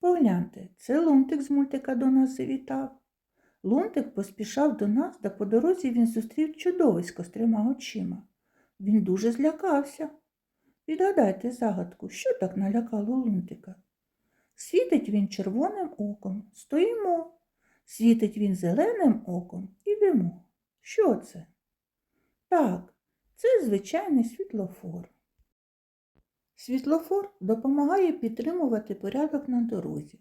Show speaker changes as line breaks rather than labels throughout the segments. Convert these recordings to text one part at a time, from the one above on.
Погляньте, це Лунтик з мультика до нас завітав. Лунтик поспішав до нас, та по дорозі він зустрів чудовисько з трьома очима. Він дуже злякався. Відгадайте загадку, що так налякало Лунтика? Світить він червоним оком, стоїмо. Світить він зеленим оком, ідемо. Що це? Так, це звичайний світлофор. Світлофор допомагає підтримувати порядок на дорозі.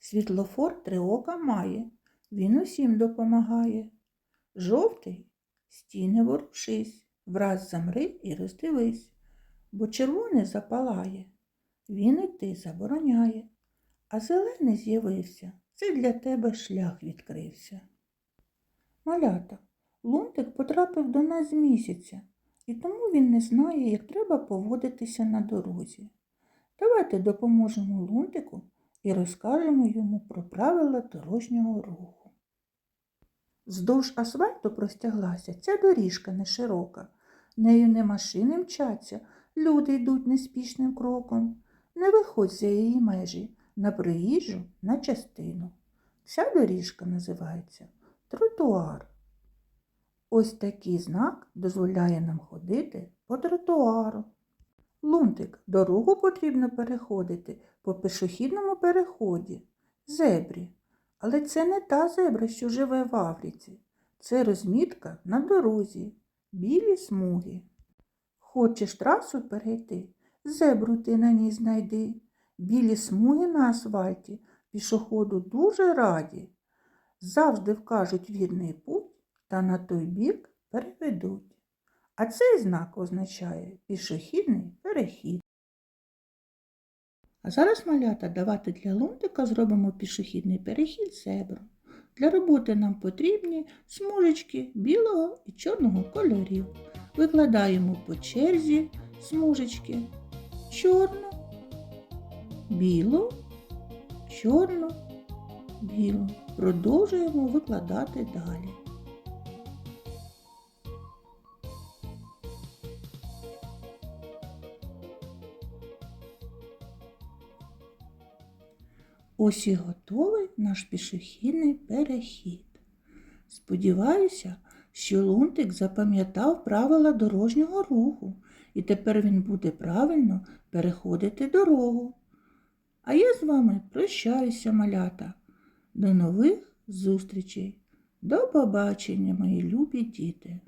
Світлофор три ока має, він усім допомагає. Жовтий стіни ворушись, враз замри і роздивись, бо червоний запалає, він іти забороняє, а зелений з'явився, це для тебе шлях відкрився. Малята, Лунтик потрапив до нас з місяця, і тому він не знає, як треба поводитися на дорозі. Давайте допоможемо Лунтику і розкажемо йому про правила дорожнього руху. Вздовж асфальту простяглася ця доріжка не широка. Нею не машини мчаться, люди йдуть неспішним кроком. Не виходь за її межі на приїжджу на частину. Ця доріжка називається тротуар. Ось такий знак дозволяє нам ходити по тротуару. Лунтик, дорогу потрібно переходити по пішохідному переході, зебрі. Але це не та зебра, що живе в Африці. Це розмітка на дорозі, білі смуги. Хочеш трасу перейти, зебру ти на ній знайди. Білі смуги на асфальті пішоходу дуже раді. Завжди вкажуть вірний путь та на той бік переведуть. А цей знак означає пішохідний перехід. А зараз, малята, давайте для лунтика зробимо пішохідний перехід зебру. Для роботи нам потрібні смужечки білого і чорного кольорів. Викладаємо по черзі смужечки чорну, білу, чорну, білу. Продовжуємо викладати далі. Ось і готовий наш пішохідний перехід. Сподіваюся, що Лунтик запам'ятав правила дорожнього руху, і тепер він буде правильно переходити дорогу. А я з вами прощаюся, малята. До нових зустрічей. До побачення, мої любі діти!